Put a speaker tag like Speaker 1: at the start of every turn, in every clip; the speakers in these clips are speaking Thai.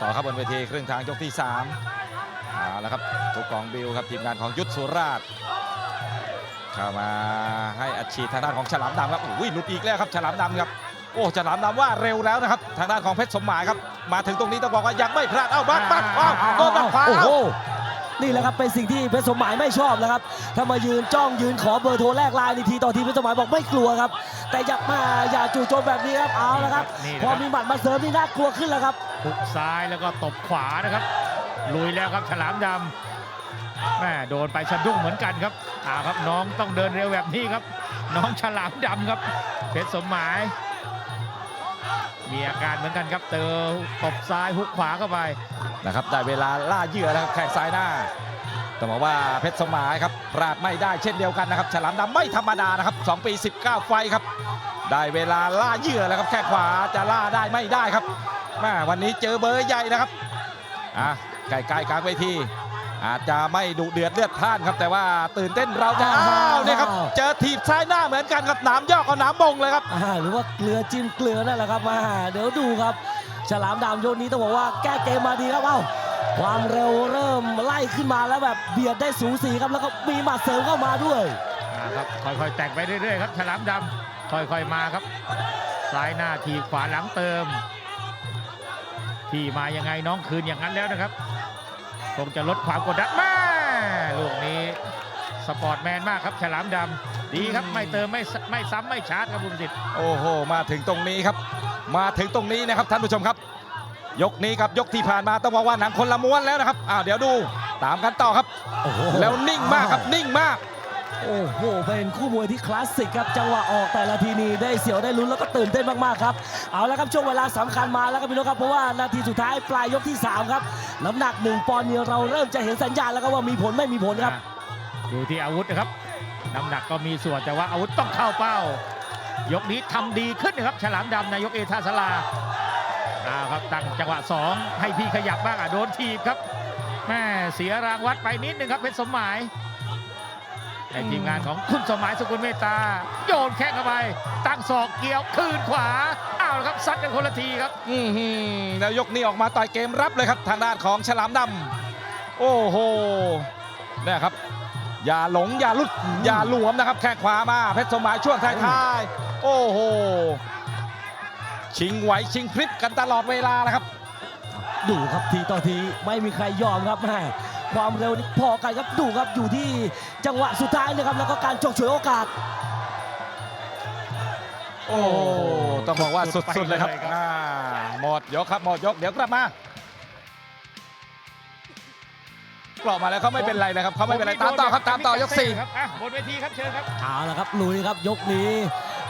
Speaker 1: ต่อครับบนเวทีครึ่งทางยกที่3เอาละครับทุกกองบิวครับทีมงานของยุทธสุราชเข้ามาให้อัดฉีดทางด้านของฉลามดำครับอุ้ยหลุดอีกแล้วครับฉลามดำครับโอ้ฉลามดำว่าเร็วแล้วนะครับ ทางด้านของเพชรสมหมายครับ มาถึงตรงนี้ต้องบอกว่ายังไม่พลาดเอ้าบักบักเอ้าโดนบักขวา
Speaker 2: โอ้
Speaker 1: เอ้า
Speaker 2: โหนี่แหละครับเป็นสิ่งที่เพชรสมหมายไม่ชอบนะครับถ้ามายืนจ้องยืนขอเบอร์โทรแลกไลน์ในทีต่อทีเพชรสมหมายบอกไม่กลัวครับ แต่อย่ามาอย่าจู่โจมแบบนี้ครับเอาละครับ
Speaker 3: นี่
Speaker 2: พ
Speaker 3: นะ
Speaker 2: อ
Speaker 3: ครับ
Speaker 2: มีหมัดมาเสริมนี่น่ากลัวขึ้นแล้วครับ
Speaker 3: หุกซ้ายแล้วก็ตบขวานะครับ ลุยแล้วครับฉลามดำแม่โดนไปสะดุ้งเหมือนกันครับอ่าครับน้องต้องเดินเร็วแบบนี้ครับ น้องฉลามดำครับเพชรสมหมาย มีอาการเหมือนกันครับเจอตบซ้ายฮุกขวาเข้าไป
Speaker 1: นะครับได้เวลาล่าเหยื่อแล้วครับแข้งซ้ายหน้าต้องบอกว่าเพชรสมหมายครับพลาดไม่ได้เช่นเดียวกันนะครับฉลามดำไม่ธรรมดานะครับ2ปี 19 ไฟครับ ได้เวลาล่าเหยื่อแล้วครับแข้งขวาจะล่าได้ไม่ได้ครับ แม่วันนี้เจอเบอร์ใหญ่นะครับอะใกล้ๆกลางเวที อาจจะไม่ดุเดือดเลือดพล่านครับ แต่ว่าตื่นเต้นเราจะ
Speaker 2: อ้าว
Speaker 1: อ้าวเนี่ยครับเจอถีบซ้ายหน้าเหมือนกันครับหนามยอกกับหนามบงเลยครับ
Speaker 2: อ่าหรือว่าเกลือจิ้มเกลือนั่นแหละครับมาเดี๋ยวดูครับ ฉลามดำโยนนี้ต้องบอกว่าแก้เกมมาดีครับเอ้าความเร็วเริ่มไล่ขึ้นมาแล้วแบบเบียดได้สูสีครับแล้วก็มีหมัดเสริมเข้ามาด้วย
Speaker 3: อ่าครับค่อยๆแต่งไปเรื่อยๆครับฉลามดำค่อยๆมาครับซ้ายหน้าทีบขวาหลังเติม ที่มายังไงน้องคืนอย่างนั้นแล้วนะครับ คงจะลดความกดดันแม่ลูกนี้สปอร์ตแมนมากครับฉลามดำดีครับไม่เติมไม่ซ้ไม่ซ้ำไม่ชาร์จครับบุญสิทธิ์
Speaker 1: โอ้โห มาถึงตรงนี้ครับ มาถึงตรงนี้นะครับท่านผู้ชมครับ ยกนี้ครับยกที่ผ่านมาต้องบอกว่าหนังคนละม้วนแล้วนะครับอ้าวเดี๋ยวดูตามกันต่อครับ
Speaker 2: โอ้โห
Speaker 1: แล้วนิ่งมากครับนิ่งมาก
Speaker 2: โอ้โห เป็นคู่มวยที่คลาสสิกครับ จังหวะออกแต่ละทีนี้ได้เสียวได้ลุ้นแล้วก็ตื่นเต้นมากๆครับ เอาละครับช่วงเวลาสำคัญมาแล้วครับพี่น้องครับ เพราะว่านาทีสุดท้ายปลายยกที่ 3 ครับ น้ำหนัก1ปอนด์เนี่ยเราเริ่มจะเห็นสัญญาณแล้วครับว่ามีผลไม่มีผลครับ
Speaker 3: ดูที่อาวุธนะครับ น้ำหนักก็มีส่วนแต่ว่าอาวุธต้องเข้าเป้า ยกนี้ทำดีขึ้นนะครับ ฉลามดำนายกเอทาสลาอาครับตั้งจังหวะ 2 ให้พี่ขยับบ้างอะโดนทีบครับแม่เสียรางวัดไปนิดนึงครับเป็นสมหมาย ในทีมงานของคุณสมหมายสกุลเมตตา โยนแข้งเข้าไป ตั้งศอกเกี่ยวคืนขวาอ้าวแล้วครับซัดกันคนละทีครับ
Speaker 1: อือหือแล้วยกนี้ออกมาต่อยเกมรับเลยครับทางด้านของฉลามดำโอ้โหเนี่ยครับ อย่าหลงอย่าลุดอย่าหลวมนะครับ แข้งขวามาเพชรสมหมายช่วงท้ายๆโอ้โหชิงไหวชิงพริบกันตลอดเวลานะครับ
Speaker 2: ดูครับทีต่อทีไม่มีใครยอมครับแม่ ความเร็วนี่พอกันครับดูครับอยู่ที่จังหวะสุดท้ายนะครับแล้วก็การฉกฉวยโอกาส
Speaker 1: โอ้ต้องบอกว่า
Speaker 3: สุ
Speaker 1: สุ
Speaker 3: ด
Speaker 1: ด
Speaker 3: ๆ
Speaker 1: ๆเลยครับ
Speaker 3: ไปเลยครับ
Speaker 1: อ่าหมดยกครับหมดยกเดี๋ยวกลับมากลับมาแล้วเขาไม่เป็นไรนะครับเขาไม่เป็นไรตามต่อครับตามต่อยกสี่
Speaker 3: ครับอะบนเวทีครับเชิญครับ
Speaker 2: เอาละครับลุยครับยกนี้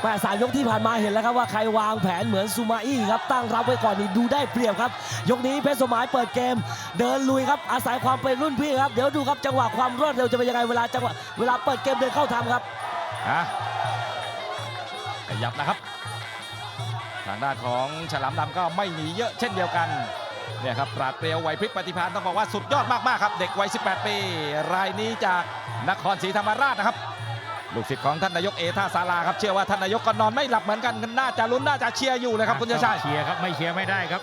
Speaker 2: แม่สามยกที่ผ่านมาเห็นแล้วครับว่าใครวางแผนเหมือนซูมาอี้ครับตั้งรับไว้ก่อนนี่ดูได้เปรียบครับ ยกนี้เพชรสมหมายเปิดเกม เดินลุยครับอาศัยความเป็นรุ่นพี่ครับเดี๋ยวดูครับจังหวะความรวดเร็วจะเป็นยังไงเวลาจังหวะเวลาเปิดเกมเดินเข้าทำครับ
Speaker 1: อะขยับนะครับทางด้านของฉลามดำก็ไม่หนีเยอะเช่นเดียวกันเนี่ยครับปราดเปรียวไหวพริบปฏิภาณต้องบอกว่าสุดยอดมากๆครับ เด็กวัย 18 ปี รายนี้จากนครศรีธรรมราชนะครับ ลูกศิษย์ของท่านนายกเอท่าศาลาครับเชื่อว่าท่านนายกก็นอนไม่หลับเหมือนกันน่าจะลุ้นน่าจะเชียร์อยู่เลยครับคุณชาชัย
Speaker 3: เชียร์ครับไม่เชียร์ไม่ได้ครับ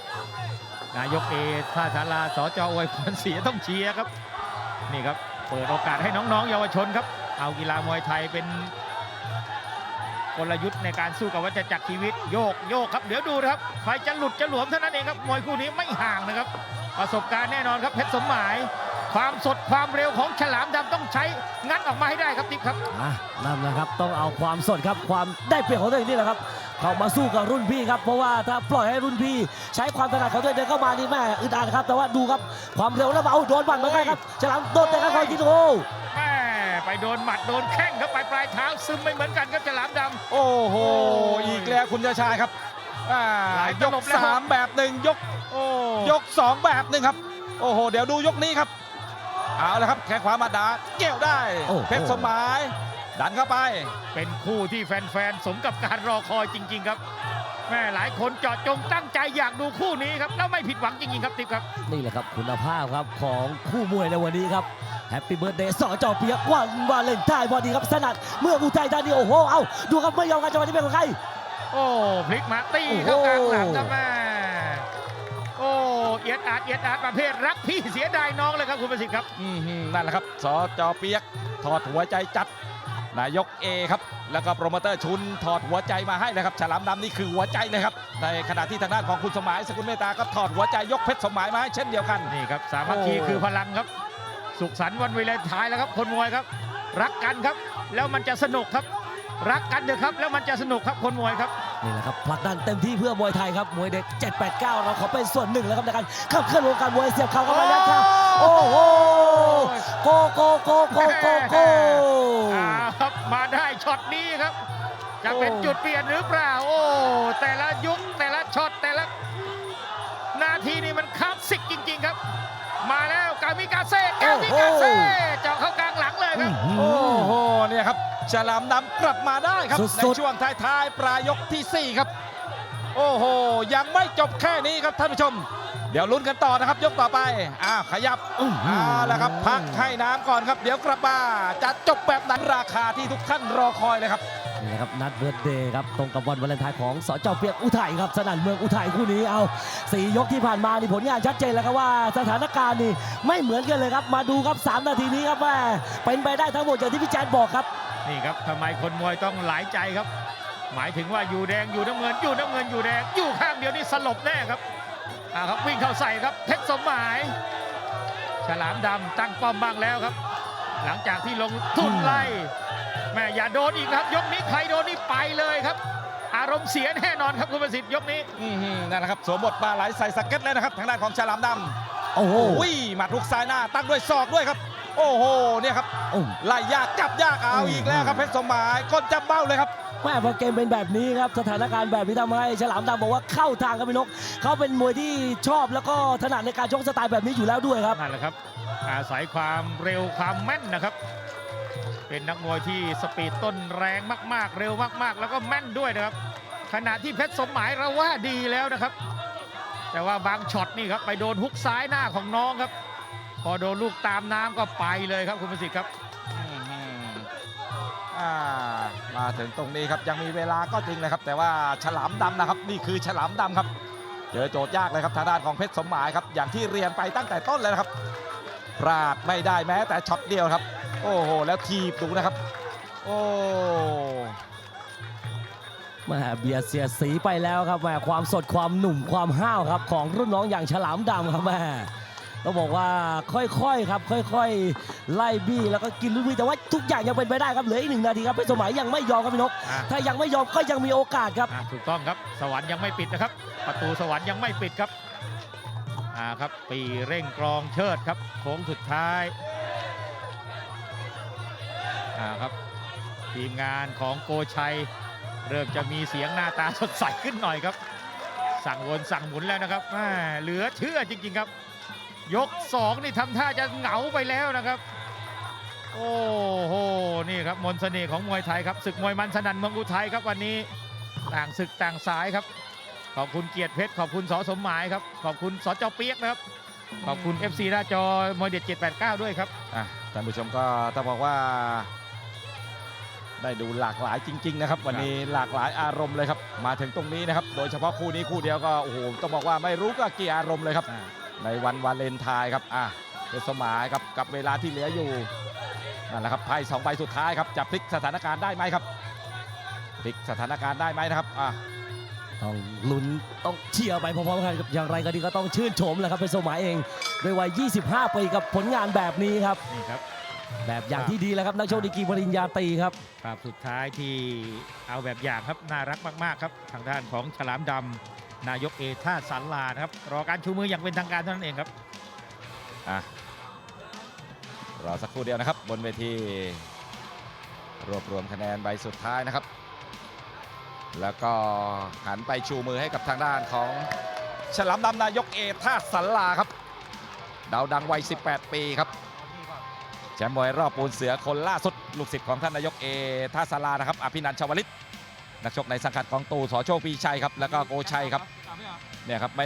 Speaker 3: นายกเอท่าศาลาสจอวยพรเสียต้องเชียร์ครับ นี่ครับเปิดโอกาสให้น้องๆ เยาวชนครับ เอากีฬามวยไทยเป็นกลยุทธ์ในการสู้กับวัฏจักรชีวิตโยกโยกครับเดี๋ยวดูนะครับใครจะหลุดจะหลวมเท่านั้นเองครับมวยคู่นี้ไม่ห่างนะครับ ประสบการณ์แน่นอนครับเพชรสมหมาย ความสดความเร็วของฉลามดำต้องใช้งัดออกมาให้ได้ครับติ๊บครับ
Speaker 2: อะนั่นนะครับต้องเอาความสดครับความได้เปรียบของตัวเองนี่แหละครับเข้ามาสู้กับรุ่นพี่ครับเพราะว่าถ้าปล่อยให้รุ่นพี่ ใช้ความถนัดของตัวเองเดินเข้ามานี่แม่อึดอัดครับ แต่ว่าดูครับความเร็วแล้วเอาโดนบันเหมือนกันครับฉลามโดนแต่ละคอยที่โอ้
Speaker 3: แม่ไปโดนหมัดโดนแข้งครับไปปลายเท้าซึมไม่เหมือนกันครับฉลามดำ
Speaker 1: โอ้โห
Speaker 3: โอ้ย
Speaker 1: อีกแล้วคุณชาชัยครับอ่า
Speaker 3: หลายต
Speaker 1: ย
Speaker 3: ล
Speaker 1: ก
Speaker 3: บแล้ว
Speaker 1: สามแบบหนึ่งยก
Speaker 3: โอ้
Speaker 1: ยก2แบบหนึ่งครับ โอ้โห เดี๋ยวดูยกนี้ครับ เอาละครับแข้งขวามาดาเกี่ยวได้
Speaker 2: โอ้โห
Speaker 1: เพชรสมหมาย ดันเข้าไป
Speaker 3: เป็นคู่ที่แฟนๆ สมกับการรอคอยจริง ๆ ครับ แม่หลายคนเจาะจงตั้งใจอยากดูคู่นี้ครับ แล้วไม่ผิดหวังจริง ๆ ครับติ๊บครับ
Speaker 2: นี่แหละครับคุณภาพครับของคู่มวยในวันนี้ครับแฮปปี้เบิร์ดเดย์สอจอเปียกวันวาเลนไทน์พอดีครับสนัดเมื่ออุทัยธานีโอ้โห เอาดูครับไม่ยอมกันจังหวะนี้เป็นของใคร
Speaker 3: โอ้พลิกมาตีเข้า
Speaker 2: โอ้
Speaker 3: ก
Speaker 2: โห
Speaker 3: ลางหลังครับแม่โอ้ เอียดอาร์ตเอียดอาร์ตประเภทรักพี่เสียดายน้องเลยครับคุณประสิทธิ์ครับ
Speaker 1: อืมนั่นแหละครับสจเปียกถอดหัวใจจัดนายกเอครับ แล้วก็โปรโมเตอร์ชุนถอดหัวใจมาให้เลยครับ ฉลามดำนี่คือหัวใจเลยครับ ในขณะที่ทางด้านของคุณสมหมายสกุลเมตตาก็ถอดหัวใจยกเพชรสมหมายมาให้เช่นเดียวกัน
Speaker 3: นี่ครับสามัคคี
Speaker 1: โอ้
Speaker 3: คือพลังครับ สุขสันต์วันวาเลนไทน์แล้วครับ คนมวยครับ รักกันครับ แล้วมันจะสนุกครับ รักกันเถอะครับ แล้วมันจะสนุกครับคนมวยครับ
Speaker 2: นี่แหละครับผลักดันเต็มที่เพื่อมวยไทยครับมวยเด็ก 789 เราขอเป็นส่วนหนึ่งแล้วครับในการขับเคลื่อนวงการมวยเสียบเข่าเข้ามาแล้วครับโอ้โหโกโกโกโกโกโก
Speaker 3: อ่าครับมาได้ช็อตนี้ครับ จะเป็น
Speaker 2: โอ้
Speaker 3: จุดเปลี่ยนหรือเปล่า โอ้แต่ละยุคแต่ละช็อตแต่ละ นาทีนี่มันคลาสสิกจริง ๆครับ มาแล้วกามิกาเซ่กามิกาเซ่เจาะเข้ากลางหลังเลยครับ
Speaker 1: โอ้โหเนี่ยครับ ฉลามดำกลับมาได้ครับ
Speaker 2: สุดๆ
Speaker 1: ในช่วงท้ายๆปลายยกทีสี่ 4 ครับ โอ้โห ยังไม่จบแค่นี้ครับท่านผู้ชม เดี๋ยวลุ้นกันต่อนะครับ ยกต่อไปอ้าวขยับ
Speaker 2: อื้อหือ
Speaker 1: เอาละครับ พักให้น้ำก่อนครับ เดี๋ยวกลับมาจะจบแบบนั้นราคาที่ทุกท่านรอคอยเลยครับ
Speaker 2: นี่นะครับนัดเบิร์ดเดย์ครับตรงกับวันวาเลนไทน์ของสจเปียกอุทัยครับสนั่นเมืองอุทัยคู่นี้เอาสี่ยกที่ผ่านมานี่ผลงานชัดเจนแล้วครับว่าสถานการณ์นี่ไม่เหมือนกันเลยครับ มาดูครับ 3 นาทีนี้ครับว่าเป็นไปได้ทั้งหมดอย่างที่พี่แจ๊ดบอกครับ
Speaker 3: นี่ครับทำไมคนมวยต้องหลายใจครับ หมายถึงว่าอยู่แดงอยู่น้ำเงิน อยู่น้ำเงินอยู่แดงอยู่ข้างเดียวนี่สลบแน่ครับอ่าครับวิ่งเข้าใส่ครับเพชรสมหมาย ฉลามดำตั้งป้อมบ้างแล้วครับ หลังจากที่ลงทุนไล่แม่อย่าโดนอีกนะครับ ยกนี้ใครโดนนี่ไปเลยครับ อารมณ์เสียแน่นอนครับคุณประสิทธิ์ยกนี้
Speaker 1: อือหือนั่นนะครับสวมบทปลาไหลใส่สเก็ตแล้วนะครับทางด้านของฉลามด
Speaker 2: โอ้โหำ
Speaker 1: อุ้ยหมัดทุกซ้ายหน้าตั้งด้วยศอกด้วยครับ โอ้โหเนี่ยครับ
Speaker 2: โอ้
Speaker 1: ไล่ยากจับยากเอาอีกแล้วครับเพชรสมหมายก้นจับเบ้าเลยครับ
Speaker 2: แม่พอเกมเป็นแบบนี้ครับสถานการณ์แบบนี้ทำให้ฉลามดำบอกว่าเข้าทางครับพี่นกเขาเป็นมวยที่ชอบแล้วก็ถนัดในการชกสไตล์แบบนี้อยู่แล้วด้วยครับ
Speaker 3: นั่นแหละครับ อาศัยความเร็วความแม่นนะครับ เป็นนักมวยที่สปีดต้นแรงมากๆ เร็วมากๆ แล้วก็แม่นด้วยนะครับ ขณะที่เพชรสมหมายเราว่าดีแล้วนะครับ แต่ว่าบางช็อตนี่ครับไปโดนฮุกซ้ายหน้าของน้องครับ พอโดนลูกตามน้ำก็ไปเลยครับคุณประสิทธิ์ครับ
Speaker 1: อื้อหืออ่ามาถึงตรงนี้ครับยังมีเวลาก็จริงนะครับ แต่ว่าฉลามดำนะครับ นี่คือฉลามดำครับ เจอโจทย์ยากเลยครับทางด้านของเพชรสมหมายครับอย่างที่เรียนไปตั้งแต่ต้นเลยนะครับพลาดไม่ได้แม้แต่ช็อตเดียวครับ โอ้โหแล้วทีบดูนะครับ โอ้
Speaker 2: แม่เบียร์เสียดสีไปแล้วครับแม่ความสดความหนุ่มความห้าวครับ ของรุ่นน้องอย่างฉลามดำครับแม่ ต้องบอกว่าค่อยๆครับ ค่อยๆ ไล่บี้แล้วก็กินรุ่นพี่แต่ว่าทุกอย่างยังเป็นไปได้ครับเหลืออีกหนึ่งนาทีครับเพชรสมัยยังไม่ยอมครับพี่นก
Speaker 3: อะ
Speaker 2: ถ้ายังไม่ยอมก็ยังมีโอกาสครับ
Speaker 3: อะถูกต้องครับ สวรรค์ยังไม่ปิดนะครับ ประตูสวรรค์ยังไม่ปิดครับอ่าครับ ปีเร่งกรองเชิดครับ โค้งสุดท้ายอ่าครับ ทีมงานของโกชัย เริ่มจะมีเสียงหน้าตาสดใสขึ้นหน่อยครับ สั่งวนสั่งหมุนแล้วนะครับแม่เหลือเชื่อจริง ๆ ครับ ยกสองนี่ทำท่าจะเหงาไปแล้วนะครับ โอ้โห นี่ครับมนต์เสน่ห์ของมวยไทยครับศึกมวยมันสนันเมืองอุทัยครับวันนี้ต่างศึกต่างสายครับ ขอบคุณเกียรติเพชรขอบคุณสอสมหมายครับ ขอบคุณสจเปียกนะครับ ขอบคุณ FC หน้าจอมวยเด็ด789 ด้วยครับ
Speaker 1: อะท่านผู้ชมก็ต้องบอกว่า ได้ดูหลากหลายจริง ๆ นะครับ วันนี้หลากหลายอารมณ์เลยครับ มาถึงตรงนี้นะครับ โดยเฉพาะคู่นี้คู่เดียวก็โอ้โหต้องบอกว่าไม่รู้ก็กี่อารมณ์เลยครับ ในวันวาเลนไทน์ครับอะเป็นสมหมายครับกับเวลาที่เหลืออยู่นั่นแหละครับไพ่สองใบสุดท้ายครับจะพลิกสถานการณ์ได้ไหมครับพลิกสถานการณ์ได้ไหมนะครับอะ
Speaker 2: ต้องลุ้นต้องเชียร์ไปพร้อมๆกันครับอย่างไรก็ดีก็ต้องชื่นชมแหละครับเพชรสมัยเองด้วยวัย 25 ปีกับผลงานแบบนี้ครับ
Speaker 3: นี่ครับ
Speaker 2: แบบอย่างที่ดีแล้วครับนักโชคดีกรีปริญญาตรีครับ
Speaker 3: ภาพสุดท้ายที่เอาแบบอย่างครับน่ารักมาก ๆ ครับ ทางด้านของฉลามดำ นายกเอท่าสันลานะครับ รอการชูมืออย่างเป็นทางการเท่านั้นเองครับ
Speaker 1: อะรอสักครู่เดียวนะครับ บนเวทีรวบรวมคะแนนใบสุดท้ายนะครับ แล้วก็หันไปชูมือให้กับทางด้านของฉลามดำนายกเอท่าสันลาครับ ดาวดังวัย 18 ปีครับแชมป์มวยรอบปูนเสือคนล่าสุดลูกศิษย์ของท่านนายกเอท่าสารานะครับ อภินันท์ชวลิต นักชกในสังกัดของตู่สอโชคปีชัยครับแล้วก็โกชัยครับเนี่ยครับไม่ได้